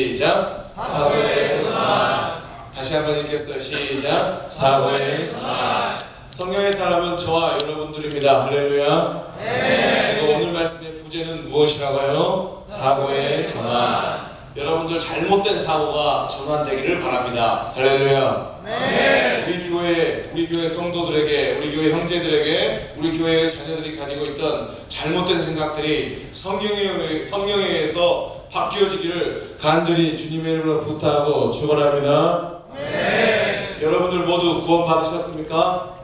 시작. 사고의 전환. 다시 한번 읽겠어요. 시작. 사고의 전환. 성령의 사람은 저와 여러분들입니다. 할렐루야. 그리고 오늘 말씀의 부제는 무엇이라고요? 사고의 전환. 여러분들 잘못된 사고가 전환되기를 바랍니다. 할렐루야. 우리 교회 우리 교회 성도들에게 우리 교회 형제들에게 우리 교회의 자녀들이 가지고 있던 잘못된 생각들이 의해- 성령에 의해서 바뀌어지기를 간절히 주님의 이름으로 부탁하고 축원합니다. 여러분들 모두 구원 받으셨습니까?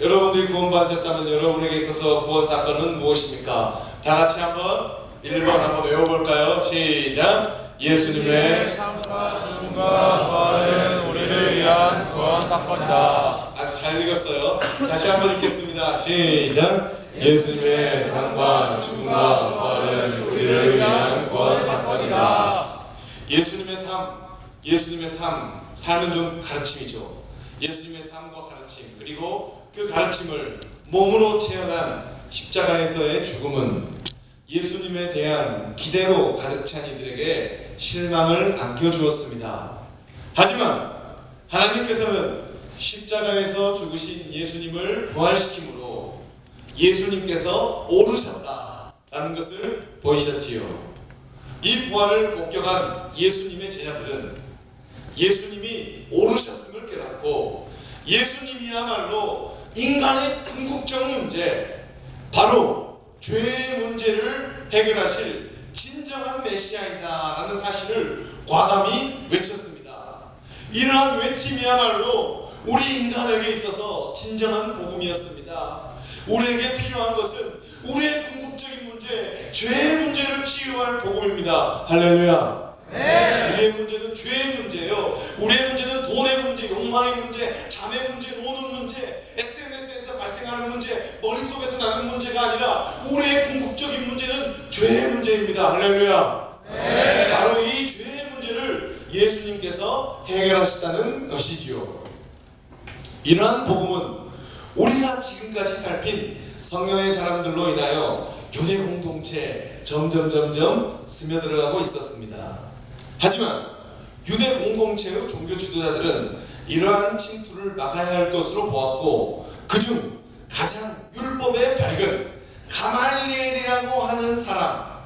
여러분들이 구원 받으셨다면 여러분에게 있어서 구원 사건은 무엇입니까? 다 같이 한번 1번 한번 외워볼까요? 시작. 예수님의 우리를 위한 구원 사건이다. 아주 잘 읽었어요. 다시 한번 읽겠습니다. 시작. 예수님의 삶과 죽음과 부활은 우리를 위한 구원 사건이다. 예수님의 삶, 예수님의 삶, 삶은 좀 가르침이죠. 예수님의 삶과 가르침, 그리고 그 가르침을 몸으로 체험한 십자가에서의 죽음은 예수님에 대한 기대로 가득 찬 이들에게 실망을 안겨주었습니다. 하지만 하나님께서는 십자가에서 죽으신 예수님을 부활시킴으로 예수님께서 오르셨다라는 것을 보이셨지요. 이 부활을 목격한 예수님의 제자들은 예수님이 오르셨음을 깨닫고 예수님이야말로 인간의 궁극적 문제, 바로 죄의 문제를 해결하실 진정한 메시아이다라는 사실을 과감히 외쳤습니다. 이러한 외침이야말로 우리 인간에게 있어서 진정한 복음이었습니다. 우리에게 필요한 것은 우리의 궁극적인 문제, 죄의 문제를 치유할 복음입니다. 할렐루야. 우리의 문제는 죄의 문제예요. 우리의 문제는 돈의 문제, 욕망의 문제, 자매 문제, 노는 문제, SNS에서 발생하는 문제, 머릿속에서 나는 문제가 아니라 우리의 궁극적인 문제는 죄의 문제입니다. 할렐루야. 바로 이 죄의 문제를 예수님께서 해결하셨다는 것이지요. 이러한 복음은 우리가 지금까지 살핀 성령의 사람들로 인하여 유대 공동체에 점점 점점 스며들어가고 있었습니다. 하지만 유대 공동체의 종교 지도자들은 이러한 침투를 막아야 할 것으로 보았고 그중 가장 율법에 밝은 가말리엘이라고 하는 사람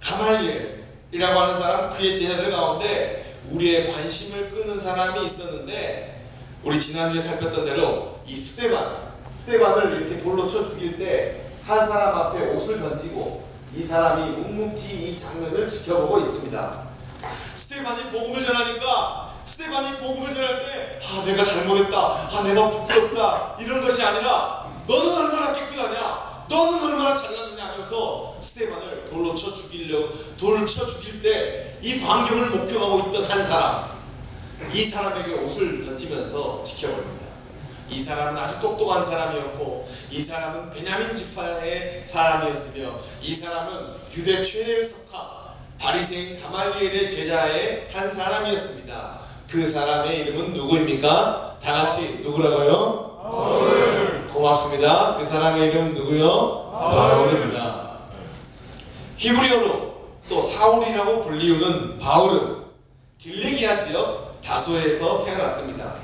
가말리엘이라고 하는 사람 그의 제자들 가운데 우리의 관심을 끄는 사람이 있었는데 우리 지난주에 살폈던 대로 이 스테반 스테반을 이렇게 돌로 쳐 죽일 때 한 사람 앞에 옷을 던지고 이 사람이 묵묵히 이 장면을 지켜보고 있습니다. 스테반이 복음을 전하니까 스테반이 복음을 전할 때 아 내가 잘못했다 아 내가 부끄럽다 이런 것이 아니라 너는 얼마나 깨끗하냐 너는 얼마나 잘났느냐 하면서 스테반을 돌로 쳐 죽이려 돌을 쳐 죽일 때 이 광경을 목격하고 있던 한 사람 이 사람에게 옷을 던지면서 지켜봅니다. 이 사람은 아주 똑똑한 사람이었고 이 사람은 베냐민 지파의 사람이었으며 이 사람은 유대 최애의 석화 바리새인 가말리엘의 제자의 한 사람이었습니다. 그 사람의 이름은 누구입니까? 다 같이 누구라고요? 고맙습니다. 그 사람의 이름은 누구요? 바울입니다. 히브리어로 또 사울이라고 불리우는 바울은 길리기아 지역 다소에서 태어났습니다.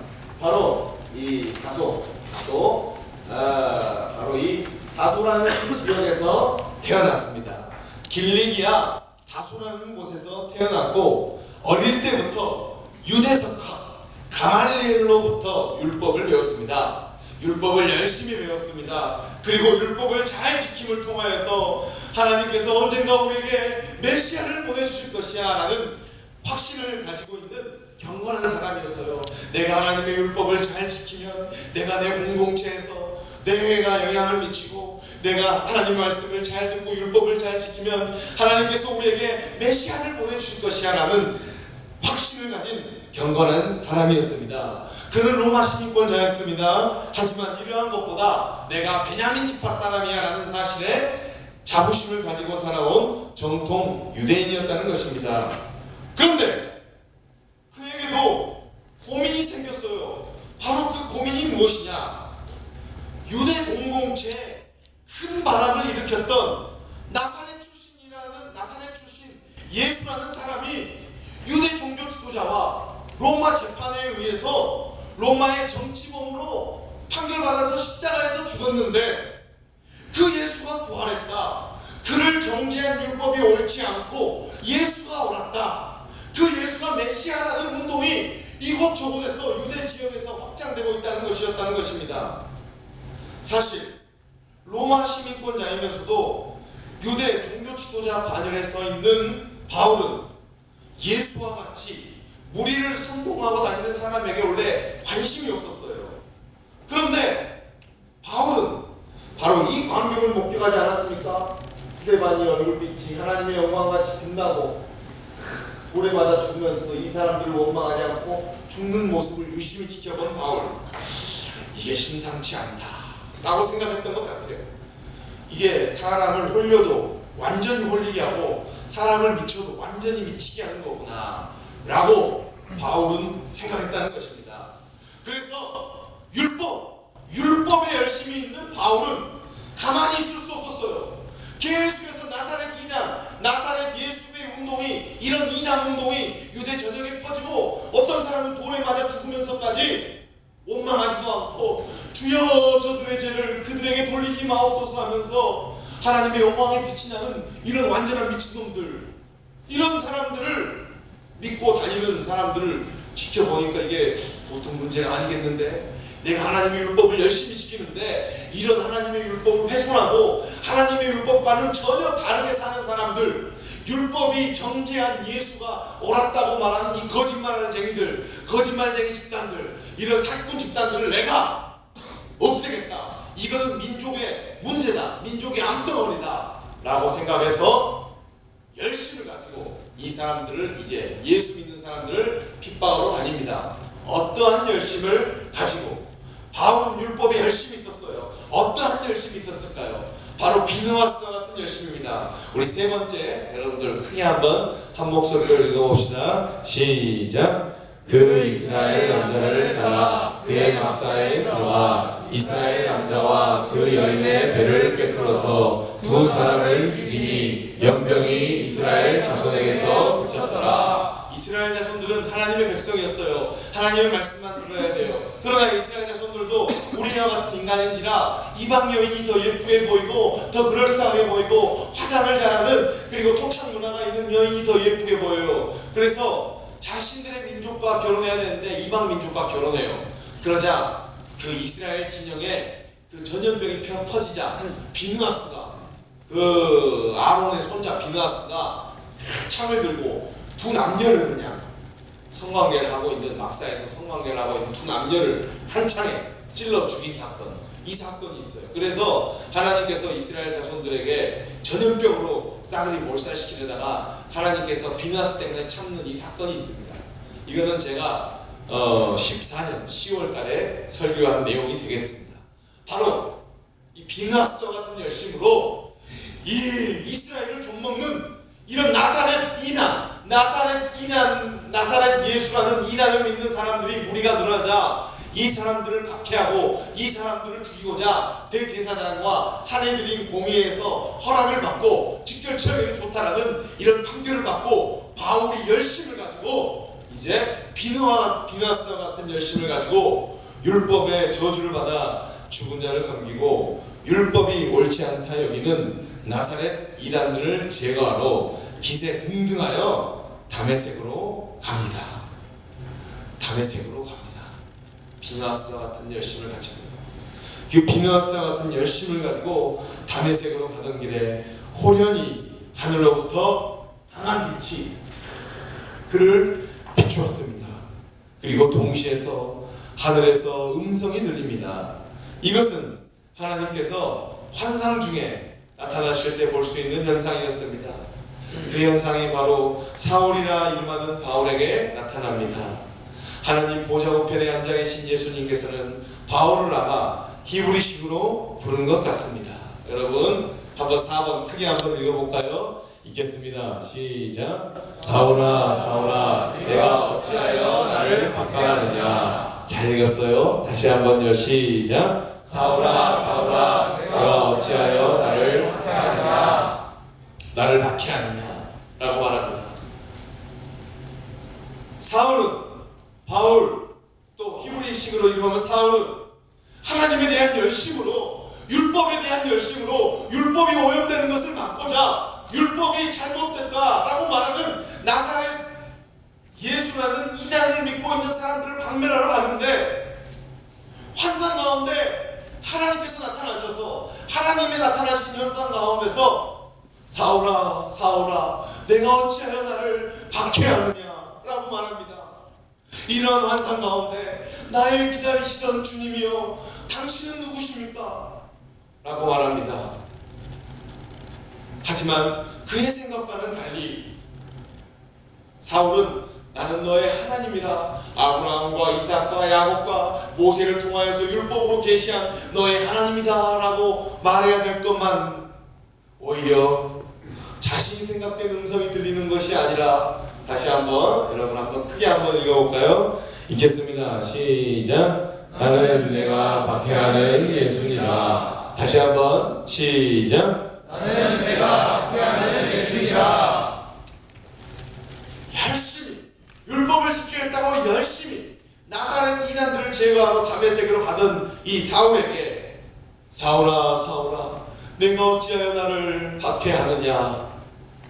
바로 이 다소, 다소, 아, 바로 이 다소라는 그 지역에서 태어났습니다. 길리기아 다소라는 곳에서 태어났고 어릴 때부터 유대석학 가말리엘로부터 율법을 배웠습니다. 율법을 열심히 배웠습니다. 그리고 율법을 잘 지킴을 통하여서 하나님께서 언젠가 우리에게 메시아를 보내주실 것이야 라는 확신을 가지고 있는 경건한 사람이었어요. 내가 하나님의 율법을 잘 지키면 내가 내 공동체에서 내가 영향을 미치고 내가 하나님 말씀을 잘 듣고 율법을 잘 지키면 하나님께서 우리에게 메시아를 보내주실 것이야 라는 확신을 가진 경건한 사람이었습니다. 그는 로마 시민권자였습니다. 하지만 이러한 것보다 내가 베냐민 지파 사람이야 라는 사실에 자부심을 가지고 살아온 정통 유대인이었다는 것입니다. 그런데 고민이 생겼어요. 바로 그 고민이 무엇이냐? 유대 공동체에 큰 바람을 일으켰던 나사렛 출신이라는 나사렛 출신 예수라는 사람이 로마 재판에 의해서 로마의 정치범으로 판결받아서 십자가에서 죽었는데 그 예수가 부활했다. 그를 정죄한 율법이 옳지 않고 예수가 옳았다. 그 예수가 메시아라는 운동이 이곳 저곳에서 유대 지역에서 확장되고 있다는 것이었다는 것입니다. 사실 로마 시민권자이면서도 유대 종교 지도자 반열에 서 있는 바울은 예수와 같이 무리를 선동하고 다니는 사람에게 원래 관심이 없었어요. 그런데 바울은 바로 이 광경을 목격하지 않았습니까? 스테반이 얼굴빛이 하나님의 영광같이 빛나고 맞아 죽으면서도 이 사람들을 원망하지 않고 죽는 모습을 유심히 지켜본 바울. 이게 심상치 않다. 라고 생각했던 것 같아요. 이게 사람을 홀려도 완전히 홀리게 하고 사람을 미쳐도 완전히 미치게 하는 거구나. 라고 바울은 생각했다는 것입니다. 그래서 율법 율법에 열심히 있는 바울은 가만히 있을 수 없었어요. 계속해서 나사렛 이단 나사렛 예수 의 운동이 이런 이단 운동이 유대 전역에 퍼지고 어떤 사람은 돌에 맞아 죽으면서까지 원망하지도 않고 주여 저들의 죄를 그들에게 돌리지 마옵소서 하면서 하나님의 영광에 나는 이런 완전한 미친놈들 이런 사람들을 믿고 다니는 사람들을 지켜보니까 이게 보통 문제가 아니겠는데? 내가 하나님의 율법을 열심히 지키는데 이런 하나님의 율법을 훼손하고 하나님의 율법과는 전혀 다르게 사는 사람들 율법이 정죄한 예수가 옳았다고 말하는 이 거짓말쟁이들 거짓말쟁이 집단들 이런 사기꾼 집단들을 내가 없애겠다 이거는 민족의 문제다 민족의 암덩어리다 라고 생각해서 열심을 가지고 이 사람들을 이제 예수 믿는 사람들을 핍박하러 다닙니다. 어떠한 열심을 가지고 바울은 율법에 열심히 있었어요. 어떠한 열심이 있었을까요? 바로 비누와스와 같은 열심입니다. 우리 세 번째 여러분들 크게 한번 한 목소리로 읽어봅시다. 시작. 그 이스라엘 남자를 따라 그의 막사에 들어가 이스라엘 남자와 그 여인의 배를 꿰뚫어서 두 사람을 죽이니 연병이 이스라엘 자손에게서 그쳤더라. 이스라엘 자손들은 하나님의 백성이었어요. 하나님의 말씀만 들어야 돼요. 그러나 이스라엘 자손들도 우리와 같은 인간인지라 이방 여인이 더 예쁘게 보이고 더 그럴싸하게 보이고 화장을 잘하는 그리고 토착 문화가 있는 여인이 더 예쁘게 보여요. 그래서 자신들의 민족과 결혼해야 되는데 이방 민족과 결혼해요. 그러자 그 이스라엘 진영에 그 전염병이 펴- 퍼지자 비누아스가 그 아론의 손자 비누아스가 창을 들고 두 남녀를 그냥 성관계를 하고 있는 막사에서 성관계를 하고 있는 두 남녀를 한 창에 찔러 죽인 사건 이 사건이 있어요. 그래서 하나님께서 이스라엘 자손들에게 전염병으로 싹을 몰살시키려다가 하나님께서 비누아스 때문에 참는 이 사건이 있습니다. 이거는 제가 어, 14년 10월 달에 설교한 내용이 되겠습니다. 바로 이 비누아스와 같은 열심으로 이 이스라엘을 좀먹는 이런 나사렛 이단, 나사렛 이단, 나사렛 예수라는 이단을 믿는 사람들이 무리가 늘어나자 이 사람들을 박해하고 이 사람들을 죽이고자 대제사장과 사내들인 공의에서 허락을 받고 직결 처형이 좋다라는 이런 판결을 받고 바울이 열심을 가지고 이제 비누와 비누아스와 같은 열심을 가지고 율법의 저주를 받아 죽은 자를 섬기고 율법이 옳지 않다 여기는 나사렛 이단들을 제거하러 기세 등등하여 담에색으로 갑니다. 담에색으로. 비누아스와 같은 열심을 가지고 그 비누아스와 같은 열심을 가지고 담에색으로 가던 길에 호련히 하늘로부터 강한 빛이 그를 비추었습니다. 그리고 동시에서 하늘에서 음성이 들립니다. 이것은 하나님께서 환상 중에 나타나실 때 볼 수 있는 현상이었습니다. 그 현상이 바로 사울이라 이름하는 바울에게 나타납니다. 하나님 보좌 우편에 앉아 계신 예수님께서는 바울을 아마 히브리식으로 부른 것 같습니다. 여러분 한번 4번 크게 한번 읽어볼까요? 읽겠습니다. 시작. 사울아 사울아 내가 어찌하여 나를 박해하느냐 잘 읽었어요. 다시 한번요. 시작. 사울아 사울아 내가 어찌하여 나를 나를 박해하느냐 라고 말합니다. 사울은 바울 또 히브리식으로 읽으면 사울은 하나님에 대한 열심으로 율법에 대한 열심으로 율법이 오염되는 것을 막고자 율법이 잘못됐다라고 말하는 나사렛 예수라는 이단을 믿고 있는 사람들을 박멸하러 가는데 환상 가운데 하나님께서 나타나셔서 하나님의 나타나신 현상 가운데서 사울아 사울아 내가 어찌하여 나를 박해하느냐라고 말합니다. 이러한 환상 가운데 나의 기다리시던 주님이여 당신은 누구십니까? 라고 말합니다. 하지만 그의 생각과는 달리 사울은 나는 너의 하나님이라 아브라함과 이삭과 야곱과 모세를 통하여서 율법으로 계시한 너의 하나님이다 라고 말해야 될 것만 오히려 자신이 생각된 음성이 들리는 것이 아니라 다시 한번 여러분 한번 크게 한번 읽어볼까요? 읽겠습니다. 시작. 나는 내가 박해하는 예수니라. 다시 한번 시작. 나는 내가 박해하는 예수니라. 열심히 율법을 지키겠다고 열심히 나사렛 이단들을 제거하러 담에색으로 가던 이 사울에게 사울아 사울아 내가 어찌하여 나를 박해하느냐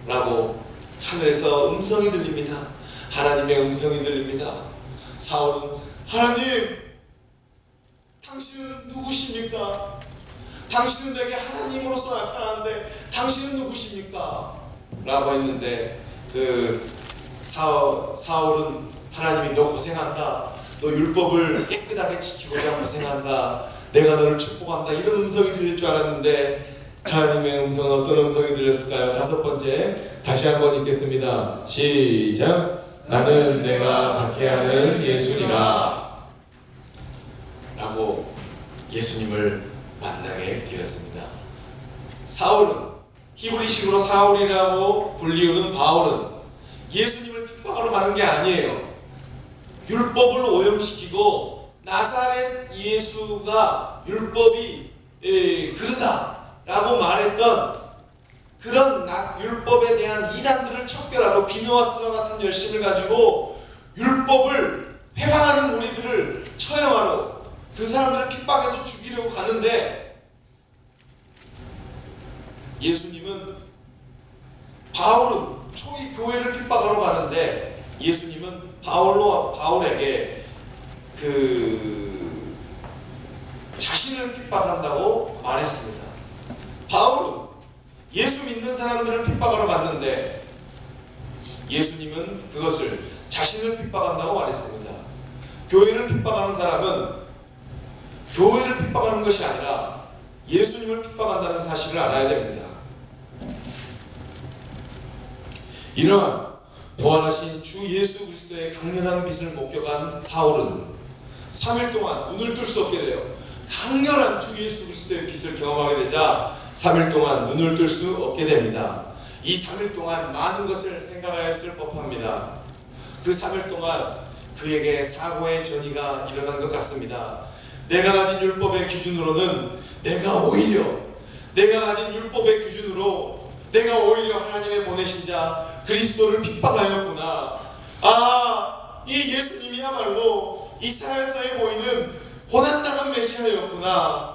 라고 하늘에서 음성이 들립니다 하나님의 음성이 들립니다 사울은 하나님 당신은 누구십니까? 당신은 내게 하나님으로서 나타나는데 당신은 누구십니까? 라고 했는데 그 사울, 사울은 하나님이 너 고생한다. 너 율법을 깨끗하게 지키고자 고생한다. 내가 너를 축복한다. 이런 음성이 들릴 줄 알았는데 하나님의 음성은 어떤 음성이 들렸을까요? 다섯 번째 다시 한번 읽겠습니다. 시작. 나는 내가 박해하는 예수니라. 라고 예수님을 만나게 되었습니다. 사울은 히브리식으로 사울이라고 불리우는 바울은 예수님을 핍박하러 가는 게 아니에요. 율법을 오염시키고 나사렛 예수가 율법이 에, 그르다 라고 말했던 그런 나- 율법에 대한 이단들을 척결하고 비누아스와 같은 열심을 가지고 율법을 회방하는 우리들을 처형하러 그 사람들을 핍박해서 죽이려고 가는데 예수님은 바울은 초기 교회를 핍박하러 가는데 예수님은 바울로 바울에게 그 자신을 핍박한다고 말했습니다. 바울은 예수 믿는 사람들을 핍박하러 갔는데 예수님은 그것을 자신을 핍박한다고 말했습니다. 교회를 핍박하는 사람은 교회를 핍박하는 것이 아니라 예수님을 핍박한다는 사실을 알아야 됩니다. 이러한 부활하신 주 예수 그리스도의 강렬한 빛을 목격한 사울은 3일 동안 눈을 뜰 수 없게 돼요. 강렬한 주 예수 그리스도의 빛을 경험하게 되자 3일 동안 눈을 뜰 수 없게 됩니다. 이 3일 동안 많은 것을 생각하였을 법합니다. 그 3일 동안 그에게 사고의 전이가 일어난 것 같습니다. 내가 가진 율법의 기준으로는 내가 오히려 내가 가진 율법의 기준으로 내가 오히려 하나님의 보내신 자 그리스도를 핍박하였구나. 아, 이 예수님이야말로 이스라엘사에 보이는 고난당한 메시아였구나.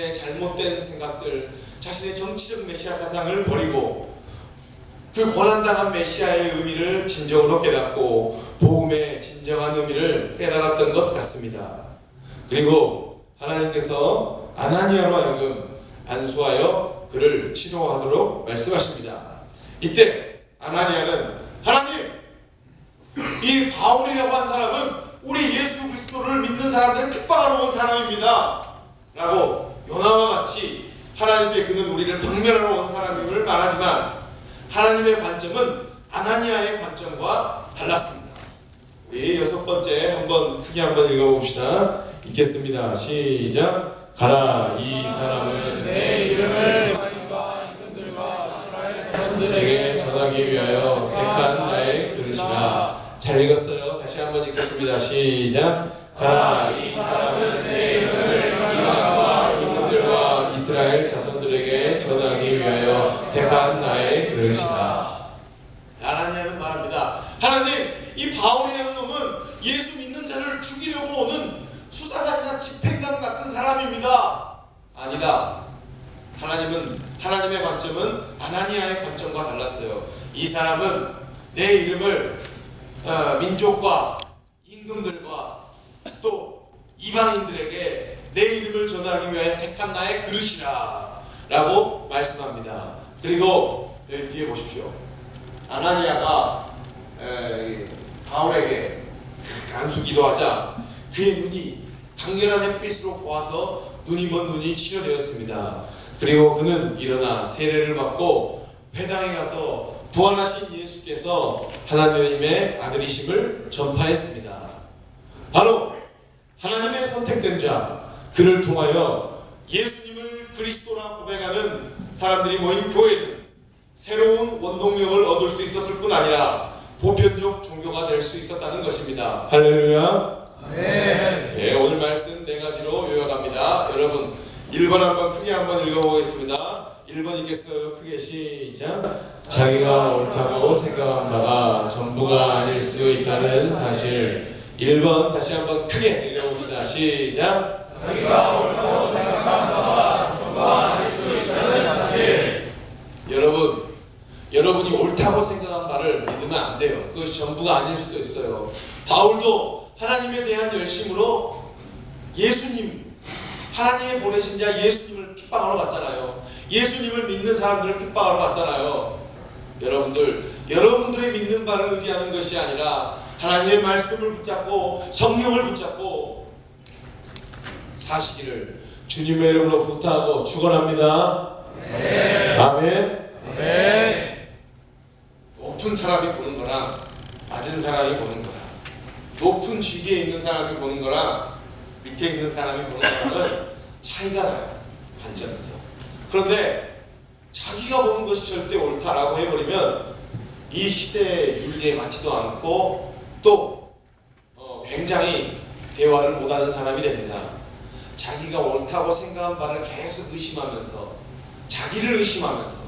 자신의 잘못된 생각들, 자신의 정치적 메시아 사상을 버리고 그 고난당한 메시아의 의미를 진정으로 깨닫고 복음의 진정한 의미를 깨달았던 것 같습니다. 그리고 하나님께서 아나니아로 하여금 안수하여 그를 치료하도록 말씀하십니다. 이때 아나니아는 하나님 이 바울이라고 한 사람은 우리 예수 그리스도를 믿는 사람들을 핍박하러 온 사람입니다. 라고 요나와 같이 하나님께 그는 우리를 박멸하러 온 사람임을 말하지만 하나님의 관점은 아나니아의 관점과 달랐습니다. 우리 여섯 번째 한번 크게 한번 읽어봅시다. 읽겠습니다. 시작. 가라 이 사람은 내 이름을 내게 전하기 위하여 택한 나의 그릇이라. 잘 읽었어요. 다시 한번 읽겠습니다. 시작. 가라 이 사람은 이스라엘 자손들에게 전하기 위하여 택한 나의 그릇이다. 하나님은 말합니다. 하나님 이 바울이라는 놈은 예수 믿는 자를 죽이려고 오는 수사관이나 집행관 같은 사람입니다. 아니다. 하나님은 하나님의 관점은 아나니아의 관점과 달랐어요. 이 사람은 내 이름을 어, 민족과 임금들과 또 이방인들에게 내 이름을 전하기 위하여 택한 나의 그릇이라 라고 말씀합니다. 그리고 여기 뒤에 보십시오. 아나니아가 에, 바울에게 간수 기도하자 그의 눈이 강렬한 햇빛으로 보아서 눈이 먼 눈이 치료되었습니다. 그리고 그는 일어나 세례를 받고 회당에 가서 부활하신 예수께서 하나님의 아들이심을 전파했습니다. 바로 하나님의 선택된 자 그를 통하여 예수님을 그리스도라 고백하는 사람들이 모인 교회는 새로운 원동력을 얻을 수 있었을 뿐 아니라 보편적 종교가 될 수 있었다는 것입니다. 할렐루야. 네. 예, 오늘 말씀 네 가지로 요약합니다. 여러분 1번 한번 크게 한번 읽어보겠습니다. 1번 읽겠어요. 크게 시작. 자기가 옳다고 생각한 바가 전부가 아닐 수 있다는 사실. 1번 다시 한번 크게 읽어봅시다. 시작. 여러분, 여러분이 옳다고 생각한 바를 믿으면 안 돼요. 그것이 전부가 아닐 수도 있어요. 바울도 하나님에 대한 열심으로 예수님, 하나님의 보내신 자 예수님을 핍박하러 갔잖아요. 예수님을 믿는 사람들을 핍박하러 갔잖아요. 여러분들, 여러분들의 믿는 바를 의지하는 것이 아니라 하나님의 말씀을 붙잡고 성령을 붙잡고 사시기를 주님의 이름으로 부탁하고 축원합니다. 아멘. 높은 사람이 보는 거랑 낮은 사람이 보는 거랑 높은 직위에 있는 사람이 보는 거랑 밑에 있는 사람이 보는 거랑은 차이가 나요 관점에서 그런데 자기가 보는 것이 절대 옳다라고 해버리면 이 시대의 윤리에 맞지도 않고 또 어, 굉장히 대화를 못하는 사람이 됩니다 자기가 옳다고 생각한 바를 계속 의심하면서 자기를 의심하면서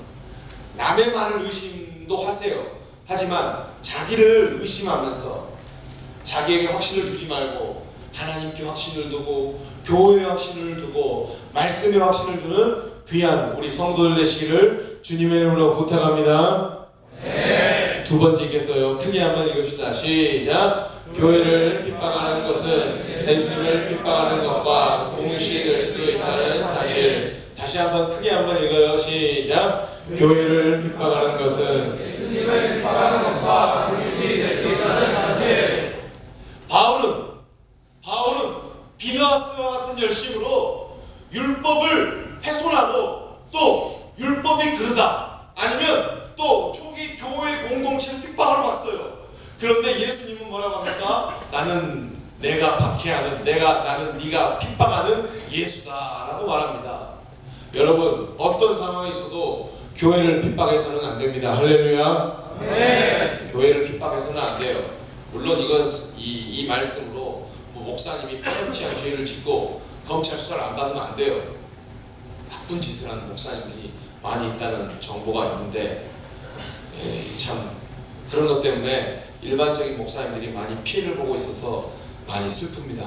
남의 말을 의심도 하세요. 하지만 자기를 의심하면서 자기에게 확신을 두지 말고 하나님께 확신을 두고 교회에 확신을 두고 말씀에 확신을 두는 귀한 우리 성도들 되시기를 주님의 이름으로 부탁합니다. 두 번째 겠어요. 크게 한번 읽읍시다. 시작. 교회를 핍박하는 것은 예수님을 핍박하는 것과 동일시 될 수 있다는 사실. 다시 한번 크게 한번 읽어요. 시작. 교회를 핍박하는 것은 바울은 바울은 비너스와 같은 열심으로 율법을 훼손하고 또 율법이 그르다 아니면 또 초기 교회 공동체를 핍박하러 갔어요. 그런데 예수님은 뭐라고 합니까? 나는 내가 박해하는 내가 나는 네가 핍박하는 예수다라고 말합니다. 여러분 어떤 상황에 있어도 교회를 핍박해서는 안 됩니다. 할렐루야. 교회를 핍박해서는 안 돼요. 물론 이건 이, 이 말씀으로 뭐 목사님이 파렴치한 죄를 짓고 검찰 수사를 안 받으면 안 돼요. 나쁜 짓을 하는 목사님들이 많이 있다는 정보가 있는데 예, 참 그런 것 때문에 일반적인 목사님들이 많이 피해를 보고 있어서 많이 슬픕니다.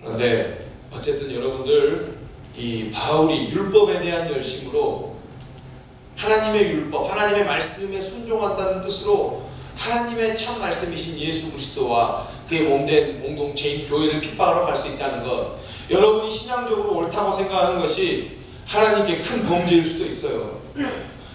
그런데 어쨌든 여러분들 이 바울이 율법에 대한 열심으로 하나님의 율법, 하나님의 말씀에 순종한다는 뜻으로 하나님의 참 말씀이신 예수 그리스도와 그의 몸된 공동체인 교회를 핍박하러 갈 수 있다는 것. 여러분이 신앙적으로 옳다고 생각하는 것이 하나님께 큰 범죄일 수도 있어요.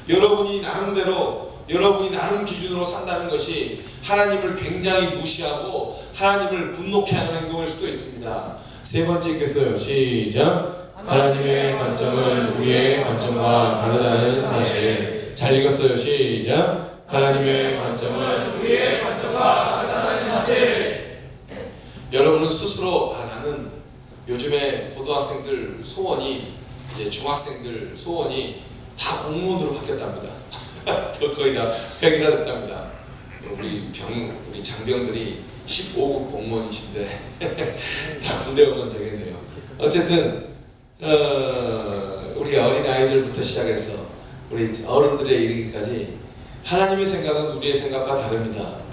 여러분이 나름대로 여러분이 나름 기준으로 산다는 것이 하나님을 굉장히 무시하고 하나님을 분노케 하는 행동일 수도 있습니다. 세 번째 있겠어요. 시작. 하나님의 관점은 우리의 관점과 다르다는 사실. 잘 읽었어요. 시작. 하나님의 관점은 우리의 관점과 다르다는 사실. 여러분은 스스로 아 나는 요즘에 고등학생들 소원이 이제 중학생들 소원이 다 공무원으로 바뀌었답니다. 또 거의 다 획이나 됐답니다. 우리 병 우리 장병들이 15급 공무원이신데 다 군대 오면 되겠네요. 어쨌든 어, 우리 어린 아이들부터 시작해서 우리 어른들에 이르기까지 하나님의 생각은 우리의 생각과 다릅니다.